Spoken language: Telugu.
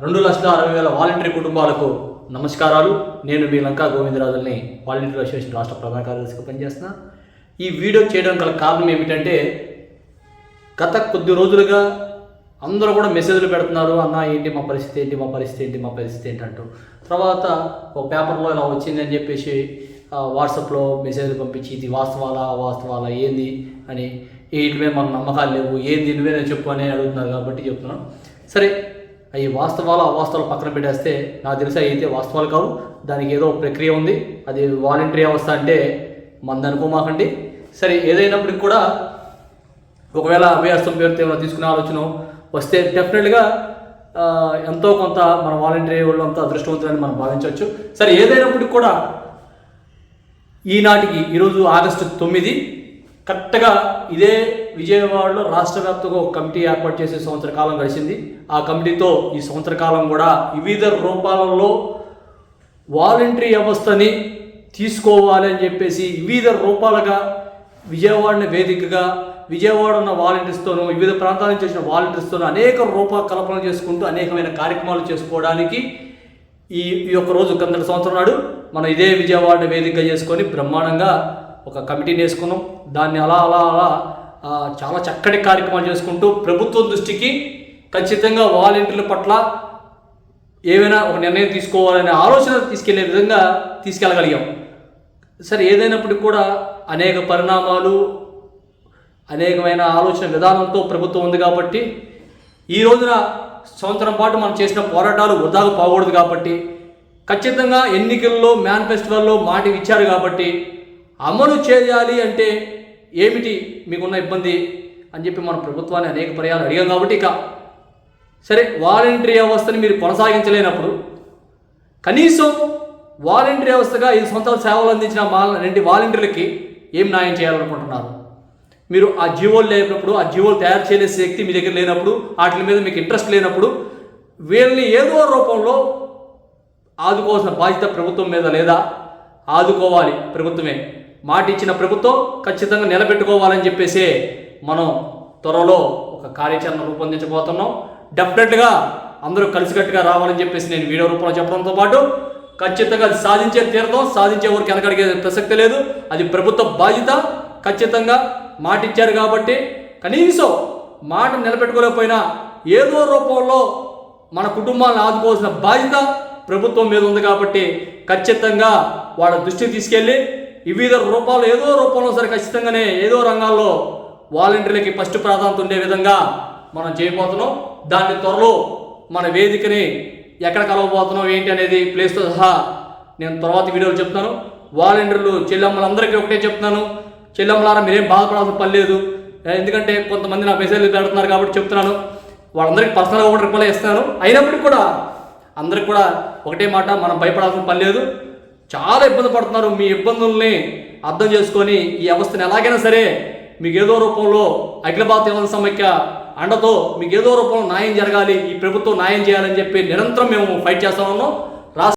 రెండు లక్షల అరవై వేల వాలంటరీ కుటుంబాలకు నమస్కారాలు. నేను మీ లంకా గోవిందరాజుల్ని వాలంటీర్ అసోసియేషన్ రాష్ట్ర ప్రధాన కార్యదర్శిగా పనిచేస్తున్నా. ఈ వీడియో చేయడం గల కారణం ఏమిటంటే గత కొద్ది రోజులుగా అందరూ కూడా మెసేజ్లు పెడుతున్నారు అన్న ఏంటి మా పరిస్థితి ఏంటి మా పరిస్థితి ఏంటి మా పరిస్థితి? ఏంటి అంటూ. తర్వాత ఒక పేపర్లో ఇలా వచ్చిందని చెప్పేసి వాట్సాప్లో మెసేజ్లు పంపించి ఇది వాస్తవాలా వాస్తవాలా ఏంది? అని. వీటి మీద నమ్మకాలు లేవు ఏంది నువ్వేనే నేను చెప్పు అని అడుగుతున్నారు కాబట్టి చెప్తున్నాను. సరే అవి వాస్తవాలు అవాస్తవాలు పక్కన పెట్టేస్తే నాకు తెలిసి అయితే వాస్తవాలు కావు. దానికి ఏదో ప్రక్రియ ఉంది. అది వాలంటరీ అవస్థ అంటే మందనుకోమాకండి సరే ఏదైనప్పటికి కూడా ఒకవేళ అభ్యాసం పేరుతో ఏమైనా తీసుకునే ఆలోచన వస్తే డెఫినెట్గా ఎంతో కొంత మన వాలంటరీ వాళ్ళు అంతా అదృష్టవంతులని మనం భావించవచ్చు. సరే ఏదైనప్పటికి కూడా ఈనాటికి ఈరోజు ఆగస్టు తొమ్మిది కరెక్ట్గా ఇదే విజయవాడలో రాష్ట్ర వ్యాప్తంగా ఒక కమిటీ ఏర్పాటు చేసే సంవత్సర కాలం గడిచింది. ఆ కమిటీతో ఈ సంవత్సర కాలం కూడా వివిధ రూపాలలో వాలంటరీ వ్యవస్థని తీసుకోవాలి అని చెప్పేసి వివిధ రూపాలుగా విజయవాడని వేదికగా విజయవాడ ఉన్న వాలంటీర్స్తోనూ వివిధ ప్రాంతాల నుంచి వచ్చిన వాలంటీర్స్తోనూ అనేక రూప కల్పన చేసుకుంటూ అనేకమైన కార్యక్రమాలు చేసుకోవడానికి ఈ ఈ యొక్క రోజు కిందటి సంవత్సరం నాడు మనం ఇదే విజయవాడ వేదికగా చేసుకొని బ్రహ్మాండంగా ఒక కమిటీని వేసుకున్నాం. దాన్ని అలా అలా అలా చాలా చక్కటి కార్యక్రమాలు చేసుకుంటూ ప్రభుత్వం దృష్టికి ఖచ్చితంగా వాలంటీర్ల పట్ల ఏమైనా ఒక నిర్ణయం తీసుకోవాలనే ఆలోచన తీసుకెళ్ళే విధంగా తీసుకెళ్ళగలిగాం. సరే ఏదైనప్పటికీ కూడా అనేక పరిణామాలు అనేకమైన ఆలోచన విధానంతో ప్రభుత్వం ఉంది కాబట్టి ఈ రోజున సంవత్సరం పాటు మనం చేసిన పోరాటాలు వృధాగా పోకూడదు కాబట్టి ఖచ్చితంగా ఎన్నికల్లో మేనిఫెస్టోల్లో మాట ఇచ్చారు కాబట్టి అమలు చేయాలి అంటే ఏమిటి? మీకున్న ఇబ్బంది? అని చెప్పి మన ప్రభుత్వాన్ని అనేక పర్యాలు అడిగాం కాబట్టి ఇక సరే వాలంటరీ వ్యవస్థని మీరు కొనసాగించలేనప్పుడు కనీసం వాలంటరీ వ్యవస్థగా ఐదు సంవత్సరాలు సేవలు అందించిన రెండు వాలంటీర్లకి ఏం న్యాయం చేయాలనుకుంటున్నారు? మీరు ఆ జీవోలు లేనప్పుడు ఆ జీవోలు తయారు చేయలే శక్తి మీ దగ్గర లేనప్పుడు వాటి మీద మీకు ఇంట్రెస్ట్ లేనప్పుడు వీళ్ళని ఏదో రూపంలో ఆదుకోవాల్సిన బాధ్యత ప్రభుత్వం మీద లేదా? ఆదుకోవాలి ప్రభుత్వమే. మాట ఇచ్చిన ప్రభుత్వం ఖచ్చితంగా నిలబెట్టుకోవాలని చెప్పేసి మనం త్వరలో ఒక కార్యాచరణ రూపొందించబోతున్నాం. డెఫినెట్గా అందరూ కలిసికట్టుగా రావాలని చెప్పేసి నేను వీడియో రూపంలో చెప్పడంతో పాటు ఖచ్చితంగా అది సాధించే తీరతాం సాధించే వరకు వెనకడిగే ప్రసక్తి లేదు. అది ప్రభుత్వ బాధ్యత. ఖచ్చితంగా మాట ఇచ్చారు కాబట్టి కనీసం మాట నిలబెట్టుకోలేకపోయినా ఏదో రూపంలో మన కుటుంబాలను ఆదుకోవాల్సిన బాధ్యత ప్రభుత్వం మీద ఉంది కాబట్టి ఖచ్చితంగా వాళ్ళ దృష్టికి తీసుకెళ్ళి వివిధ రూపాలు ఏదో రూపంలో సరే ఖచ్చితంగానే ఏదో రంగాల్లో వాలంటీర్లకి ఫస్ట్ ప్రాధాన్యత ఉండే విధంగా మనం చేయబోతున్నాం. దాన్ని త్వరలో మన వేదికని ఎక్కడ కలవబోతున్నాం ఏంటి అనేది ప్లేస్తో సహా నేను తర్వాత వీడియోలో చెప్తాను. వాలంటీర్లు చెల్లెమ్మలందరికీ ఒకటే చెప్తున్నాను. చెల్లెమ్మలారా మీరేం బాధపడాల్సిన పని లేదు. ఎందుకంటే కొంతమంది నా మెసేజ్లు పెడుతున్నారు కాబట్టి చెప్తున్నాను. వాళ్ళందరికీ పర్సనల్గా కూడా రిప్లై ఇస్తాను అయినప్పటికీ కూడా అందరికి కూడా ఒకటే మాట మనం భయపడాల్సిన పని లేదు. చాలా ఇబ్బంది పడుతున్నారు మీ ఇబ్బందుల్ని అర్థం చేసుకొని ఈ వ్యవస్థను ఎలాగైనా సరే మీకు ఏదో రూపంలో అఖిల భారత యువత సమైక్య అండతో మీకు ఏదో రూపంలో న్యాయం జరగాలి ఈ ప్రభుత్వం న్యాయం చేయాలని చెప్పి నిరంతరం మేము ఫైట్ చేస్తా ఉన్నాం.